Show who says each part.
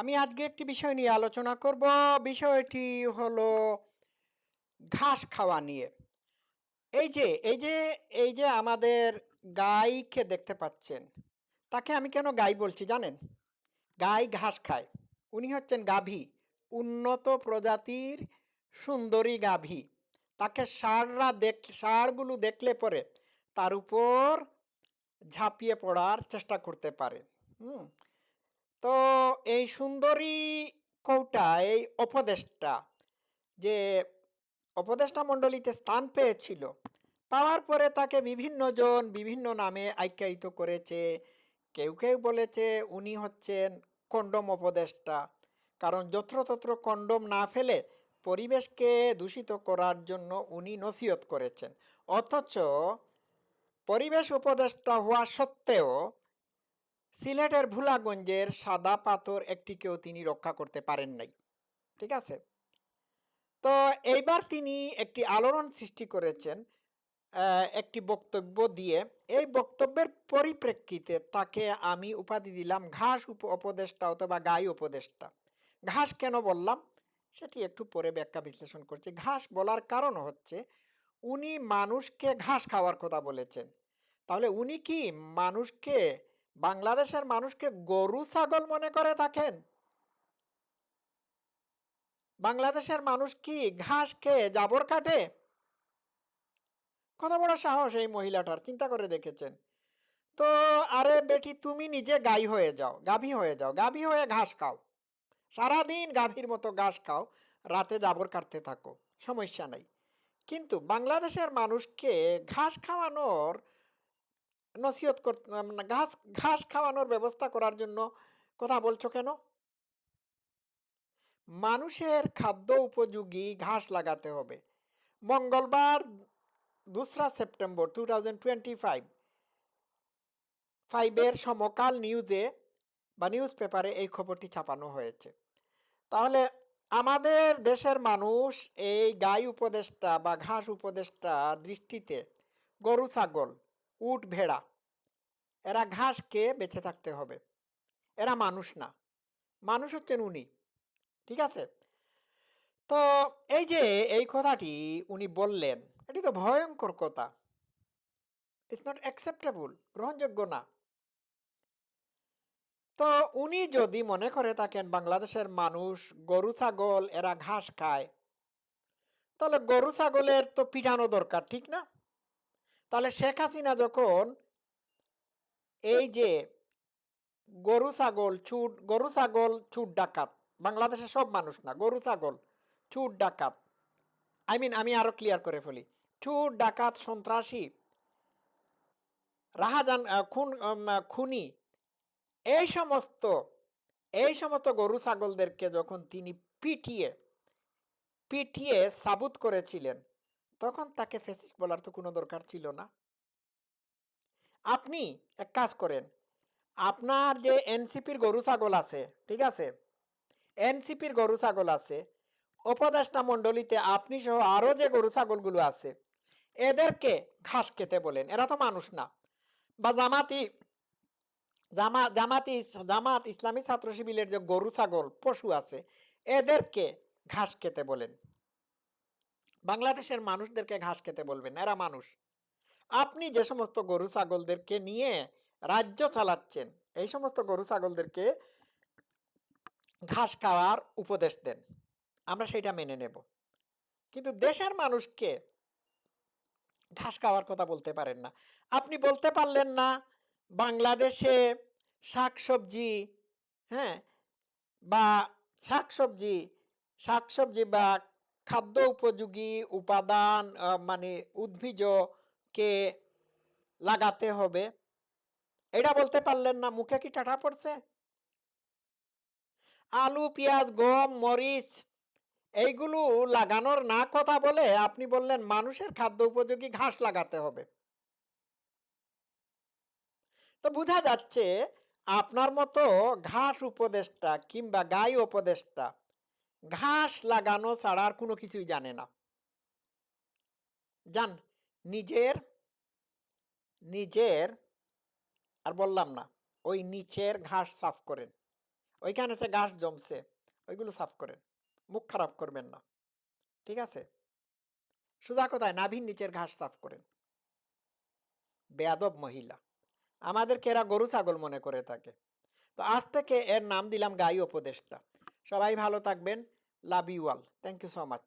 Speaker 1: আমি আজকে একটি বিষয় নিয়ে আলোচনা করব। বিষয়টি হলো ঘাস খাওয়া নিয়ে। এই যে এই যে এই যে আমাদের গাইকে দেখতে পাচ্ছেন, তাকে আমি কেন গাই বলছি জানেন? গাই ঘাস খায়। উনি হচ্ছেন গাভী, উন্নত প্রজাতির সুন্দরী গাভী। তাকে ষাঁড়রা দেখ ষাঁড়গুলো দেখলে পরে তার উপর ঝাঁপিয়ে পড়ার চেষ্টা করতে পারে। হুম? তো এই সুন্দরী কৌটা, এই উপদেশটা যে উপদেষ্টা মণ্ডলীতে স্থান পেয়েছিল, পাওয়ার পরে তাকে বিভিন্ন জন বিভিন্ন নামে আখ্যায়িত করেছে। কেউ কেউ বলেছে উনি হচ্ছেন কন্ডম উপদেষ্টা। কারণ যত্রতত্র কন্ডম না ফেলে পরিবেশকে দূষিত করার জন্য উনি নসিহত করেছেন। অথচ পরিবেশ উপদেষ্টা হওয়া সত্ত্বেও সিলেটের ভুলাগঞ্জের সাদা পাথর একটিকেও তিনি রক্ষা করতে পারেন নাই। ঠিক আছে? তো এইবার তিনি একটি আলোড়ন সৃষ্টি করেছেন একটি বক্তব্য দিয়ে। এই বক্তব্যের পরিপ্রেক্ষিতে তাকে আমি উপাধি দিলাম ঘাস উপ, উপদেষ্টা অথবা গাই উপদেষ্টা। ঘাস কেন বললাম? সেটি একটু পরে ব্যাখ্যা বিশ্লেষণ করছি। ঘাস বলার কারণ হচ্ছে, উনি মানুষকে ঘাস খাওয়ার কথা বলেছেন। তাহলে উনি কি মানুষকে বাংলাদেশের মানুষকে গরু ছাগল মনে করে থাকেন? বাংলাদেশের মানুষ কি ঘাস খেয়ে জাবর কাটে? কত বড় সাহস এই মহিলাটার, চিন্তা করে দেখেছেন। তো আরে বেটি, তুমি নিজে গাই হয়ে যাও, গাভী হয়ে যাও, গাভী হয়ে ঘাস খাও। সারাদিন গাভীর মতো ঘাস খাও, রাতে জাবর কাটতে থাকো, সমস্যা নাই। কিন্তু বাংলাদেশের মানুষকে ঘাস খাওয়ানোর নসিহত মানে ঘাস ঘাস খাওয়ানোর ব্যবস্থা করার জন্য কথা বলছো কেন? মানুষের খাদ্য উপযোগী ঘাস লাগাতে হবে। মঙ্গলবার দোসরা September two thousand twenty five ফাইভের সমকাল নিউজে বা নিউজ পেপারে এই খবরটি ছাপানো হয়েছে। তাহলে আমাদের দেশের মানুষ এই গাই উপদেষ্টা বা ঘাস উপদেষ্টা দৃষ্টিতে গরু, ছাগল উট ভেড়া। এরা ঘাস খেয়ে বেঁচে থাকতে হবে। এরা মানুষ না। মানুষ হচ্ছেন উনি। ঠিক আছে? তো এই যে এই কথাটি উনি বললেন, এটি তো ভয়ঙ্কর কথা। ইটস নট অ্যাকসেপ্টেবল গ্রহণযোগ্য না। তো উনি যদি মনে করে থাকেন বাংলাদেশের মানুষ গরু, ছাগল, এরা ঘাস খায়, তাহলে গরু, ছাগলের তো পিটানো দরকার, ঠিক না? তাহলে শেখ হাসিনা যখন এই যে গরু, ছাগল চুট গরু, ছাগল চুট ডাকাত, বাংলাদেশের সব মানুষ না, গরু, ছাগল চুট ডাকাত আই মিন আমি আরও ক্লিয়ার করে ফেলি চুট ডাকাত, সন্ত্রাসী, রাহাজান খুন খুনি, এই সমস্ত এই সমস্ত গরু, ছাগলদেরকে যখন তিনি পিটিয়ে পিটিয়ে সাবুত করেছিলেন তখন তাকে ফেসিস বলার তো কোনো দরকার ছিল না। আপনি এক কাজ করেন, আপনার যে এনসিপির গরু ছাগল আছে, ঠিক আছে? এনসিপির গরু ছাগল আছে, উপদেষ্টা মণ্ডলীতে আপনি সহ আরও যে গরু ছাগলগুলো আছে, এদেরকে ঘাস খেতে বলেন। এরা তো মানুষ না। বা জামাতি, জামা, জামাতি, জামাত ইসলামী ছাত্র শিবিরের যে গরু ছাগল, পশু আছে, এদেরকে ঘাস খেতে বলেন। বাংলাদেশের মানুষদেরকে ঘাস খেতে বলবেন, এরা মানুষ। আপনি যে সমস্ত গরু ছাগলদেরকে নিয়ে রাজ্য চালাচ্ছেন, এই সমস্ত গরু ছাগলদেরকে ঘাস খাওয়ার উপদেশ দেন। আমরা সেটা মেনে নেব। কিন্তু দেশের মানুষকে ঘাস খাওয়ার কথা বলতে পারেন না। আপনি বলতে পারলেন না, বাংলাদেশে শাকসবজি হ্যাঁ বা শাকসবজি শাকসবজি বা খাদ্য উপযোগী উপাদান মানে উদ্ভিজকে লাগাতে হবে। এটা বলতে পারলেন না, মুখে কি টাটা পড়ছে? আলু, পেঁয়াজ, গম, মরিচ, এইগুলো লাগানোর না কথা বলে আপনি বললেন মানুষের খাদ্য উপযোগী ঘাস লাগাতে হবে। তো বোঝা যাচ্ছে আপনার মতো ঘাস উপদেষ্টা কিংবা গাই উপদেষ্টা ঘাস লাগানো ছাড়া আর কোনো কিছুই জানে না। জান, নিজের নিজের, আর বললাম না, ওই নিচের ঘাস সাফ করেন। ওইখানে সে ঘাস জমছে, ওইগুলো সাফ করেন। মুখ খারাপ করবেন না। ঠিক আছে? সোজা কোথায় নাভির নিচের ঘাস সাফ করেন। বেয়াদব মহিলা। আমাদেরকে এরা গরু, ছাগল মনে করে থাকে। তো আজ থেকে এর নাম দিলাম গাই উপদেষ্টা। সবাই ভালো থাকবেন love you all. Thank you so much